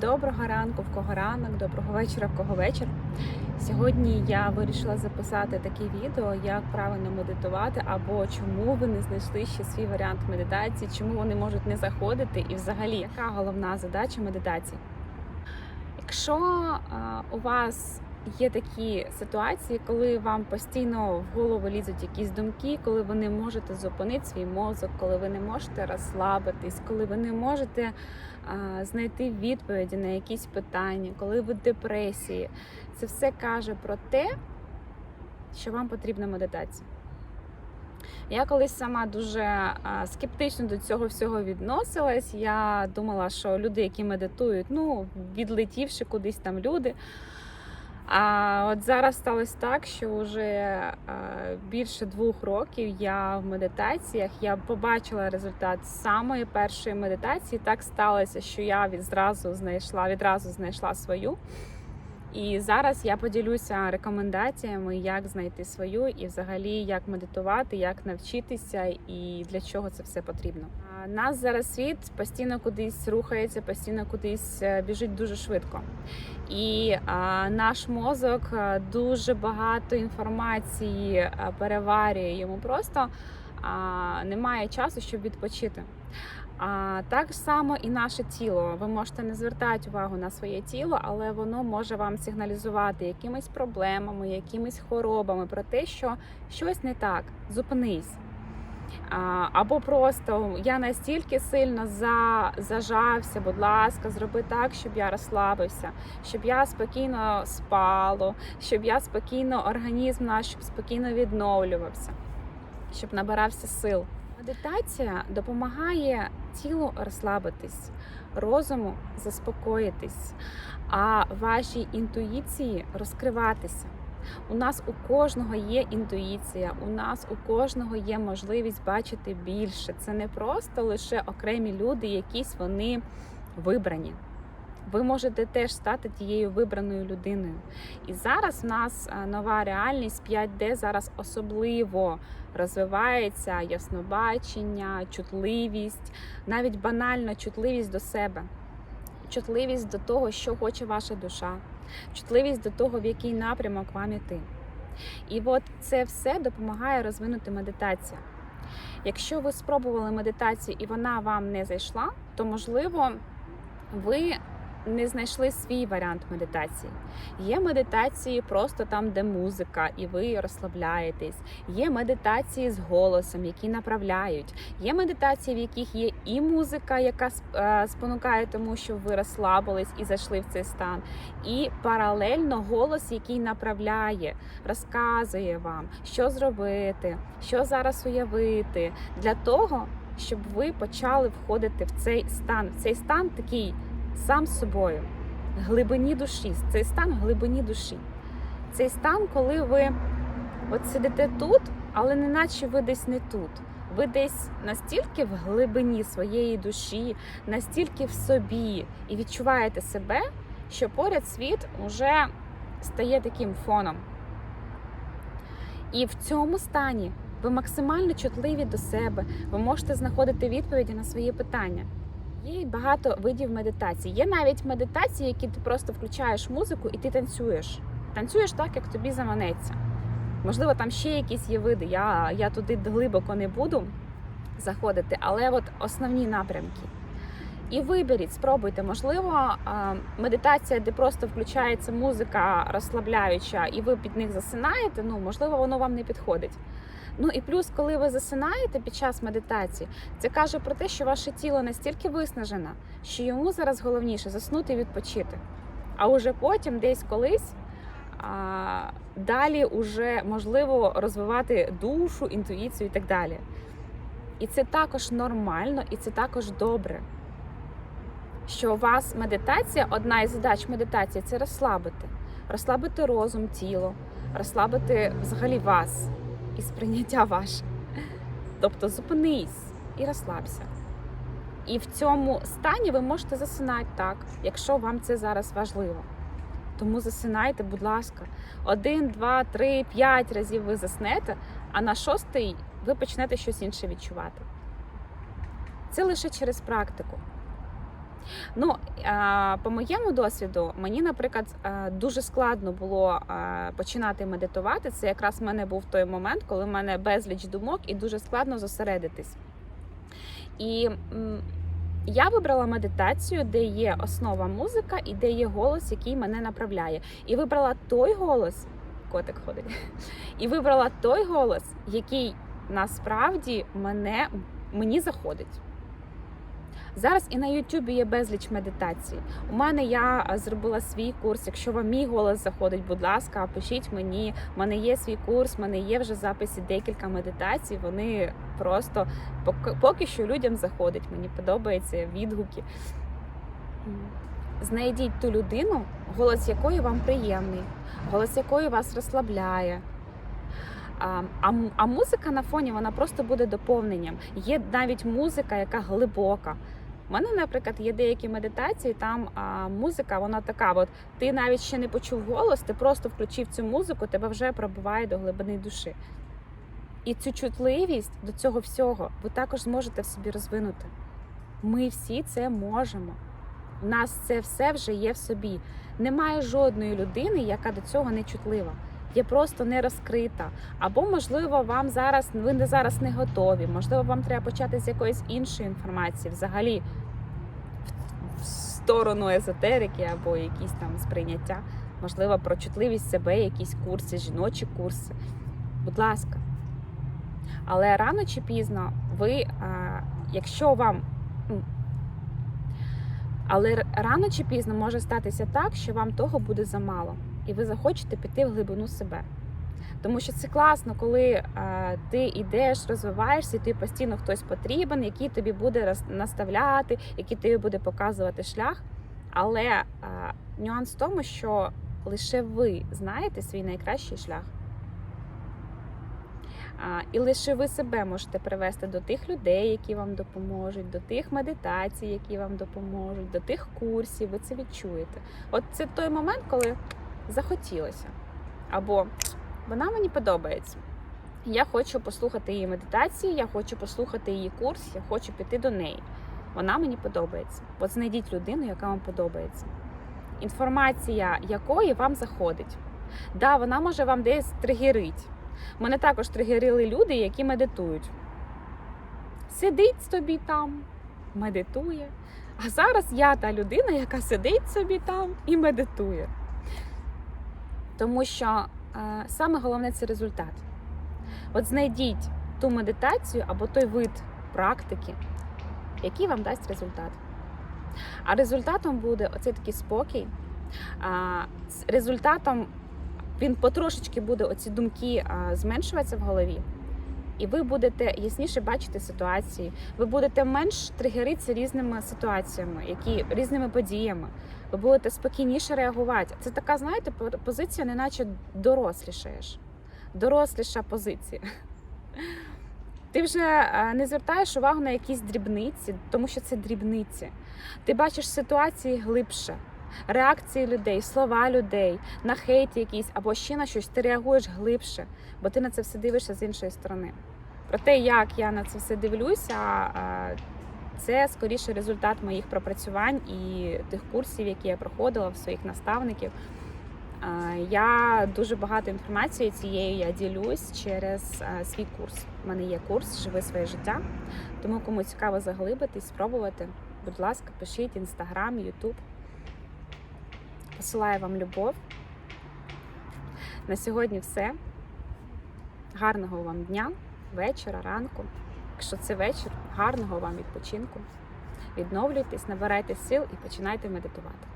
Доброго ранку, в кого ранок, доброго вечора, в кого вечір. Сьогодні я вирішила записати таке відео, як правильно медитувати, або чому ви не знайшли ще свій варіант медитації, чому вони можуть не заходити, і взагалі яка головна задача медитації. Якщо у вас є такі ситуації, коли вам постійно в голову лізуть якісь думки, коли ви не можете зупинити свій мозок, коли ви не можете розслабитись, коли ви не можете а, знайти відповіді на якісь питання, коли ви в депресії, це все каже про те, що вам потрібна медитація. Я колись сама дуже скептично до цього всього відносилась. Я думала, що люди, які медитують, ну, відлетівши кудись там люди. А от зараз сталося так, що вже більше двох років я в медитаціях. Я побачила результат самої першої медитації. Так сталося, що я відразу знайшла відразу знайшла свою. І зараз я поділюся рекомендаціями, як знайти свою, і взагалі як медитувати, як навчитися, і для чого це все потрібно. Нас зараз світ постійно кудись рухається, постійно кудись е, біжить дуже швидко. І а, наш мозок дуже багато інформації переварює йому просто а, немає часу, щоб відпочити. А так само і наше тіло. Ви можете не звертати увагу на своє тіло, але воно може вам сигналізувати якимись проблемами, якимись хворобами про те, що щось не так. Зупинись. Або просто я настільки сильно за, зажався, будь ласка, зроби так, щоб я розслабився, щоб я спокійно спало, щоб я спокійно організм наш щоб спокійно відновлювався, щоб набирався сил. Медитація допомагає тілу розслабитись, розуму заспокоїтись, а вашій інтуїції розкриватися. У нас у кожного є інтуїція, у нас у кожного є можливість бачити більше. Це не просто лише окремі люди, якісь вони вибрані. Ви можете теж стати тією вибраною людиною. І зараз в нас е, нова реальність 5D зараз особливо розвивається яснобачення, чутливість, навіть банально чутливість до себе, чутливість до того, що хоче ваша душа, чутливість до того, в який напрямок вам іти. І от це все допомагає розвинути медитацію. Якщо ви спробували медитацію і вона вам не зайшла, то можливо ви не знайшли свій варіант медитації. Є медитації просто там, де музика, і ви розслабляєтесь. Є медитації з голосом, які направляють. Є медитації, в яких є і музика, яка е, спонукає тому, щоб ви розслабились і зайшли в цей стан. І паралельно голос, який направляє, розказує вам, що зробити, що зараз уявити, для того, щоб ви почали входити в цей стан. В цей стан такий сам з собою, глибині душі, цей стан глибині душі. Цей стан, коли ви от сидите тут, але не наче ви десь не тут. Ви десь настільки в глибині своєї душі, настільки в собі і відчуваєте себе, що поряд світ уже стає таким фоном. І в цьому стані ви максимально чутливі до себе, ви можете знаходити відповіді на свої питання. Є багато видів медитації. Є навіть медитації, які ти просто включаєш музику і ти танцюєш. Танцюєш так, як тобі заманеться. Можливо, там ще якісь є види. Я, я туди глибоко не буду заходити, але от основні напрямки. І виберіть, спробуйте, можливо, медитація, де просто включається музика розслабляюча, і ви під них засинаєте. Ну, можливо, воно вам не підходить. Ну і плюс, коли ви засинаєте під час медитації, це каже про те, що ваше тіло настільки виснажене, що йому зараз головніше заснути і відпочити. А уже потім, десь колись, а, далі уже можливо розвивати душу, інтуїцію і так далі. І це також нормально, і це також добре. Що у вас медитація, одна із задач медитації це розслабити, розслабити розум, тіло, розслабити взагалі вас і сприйняття ваше. Тобто зупинись і розслабся. І в цьому стані ви можете засинати так, якщо вам це зараз важливо. Тому засинайте, будь ласка, один, два, три, п'ять разів ви заснете, а на шостий ви почнете щось інше відчувати. Це лише через практику. Ну, по моєму досвіду, мені, наприклад, е, дуже складно було е, починати медитувати. Це якраз в мене був той момент, коли в мене безліч думок і дуже складно зосередитись. І я вибрала медитацію, де є основа музика і де є голос, який мене направляє. І вибрала той голос, котик ходить, і вибрала той голос, який насправді мене, мені заходить. Зараз і на Ютубі є безліч медитацій. У мене я зробила свій курс. Якщо вам мій голос заходить, будь ласка, пишіть мені. У мене є свій курс, у мене є вже записі декілька медитацій. Вони просто поки, що людям заходять. Мені подобаються відгуки. Знайдіть ту людину, голос якої вам приємний, голос якої вас розслабляє. А, а музика на фоні вона просто буде доповненням. Є навіть музика, яка глибока. У мене, наприклад, є деякі медитації, там а, музика, вона така: от ти навіть ще не почув голос, ти просто включив цю музику, тебе вже пробиває до глибини душі. І цю чутливість до цього всього ви також зможете в собі розвинути. Ми всі це можемо. У нас це все вже є в собі. Немає жодної людини, яка до цього не чутлива. Є просто не розкрита. Або, можливо, вам зараз ви не зараз не готові. Можливо, вам треба почати з якоїсь іншої інформації, взагалі в- сторону езотерики або якісь там сприйняття. Можливо, про чутливість себе, якісь курси, жіночі курси. Будь ласка. Але рано чи пізно ви, а, якщо вам. ну, Але рано чи пізно може статися так, що вам того буде замало, і ви захочете піти в глибину себе. Тому що це класно, коли е, ти йдеш, розвиваєшся, і тобі постійно хтось потрібен, який тобі буде наставляти, який тобі буде показувати шлях. Але е, нюанс в тому, що лише ви знаєте свій найкращий шлях. А, І лише ви себе можете привести до тих людей, які вам допоможуть, до тих медитацій, які вам допоможуть, до тих курсів. Ви це відчуєте. От це той момент, коли захотілося. Або вона мені подобається. Я хочу послухати її медитації, я хочу послухати її курс, я хочу піти до неї. Вона мені подобається. От знайдіть людину, яка вам подобається. Інформація якої вам заходить. Да, вона може вам десь тригерить. Мене також тригерили люди, які медитують. Сидить собі там, медитує. А зараз я та людина, яка сидить собі там і медитує. Тому що е, саме головне це результат. От знайдіть ту медитацію або той вид практики, який вам дасть результат. А результатом буде оцей такий спокій. А, результатом він потрошечки буде оці думки зменшуватися в голові. І ви будете ясніше бачити ситуації, ви будете менш тригеритися різними ситуаціями, які різними подіями. Ви будете спокійніше реагувати. Це така, знаєте, по- позиція, неначе дорослішаєш. Доросліша позиція. Ти вже е, не звертаєш увагу на якісь дрібниці, тому що це дрібниці. Ти бачиш ситуації глибше, реакції людей, слова людей, на хейт якийсь або ще на щось, ти реагуєш глибше, бо ти на це все дивишся з іншої сторони. Про те, як я на це все дивлюся, це скоріше результат моїх пропрацювань і тих курсів, які я проходила в своїх наставників. Я дуже багато інформації цією я ділюсь через свій курс. У мене є курс Живи своє життя. Тому кому цікаво заглибитись, спробувати, будь ласка, пишіть інстаграм, ютуб. Посилаю вам любов. На сьогодні все. Гарного вам дня, вечора, ранку. Якщо це вечір, гарного вам відпочинку. Відновлюйтесь, набирайте сил і починайте медитувати.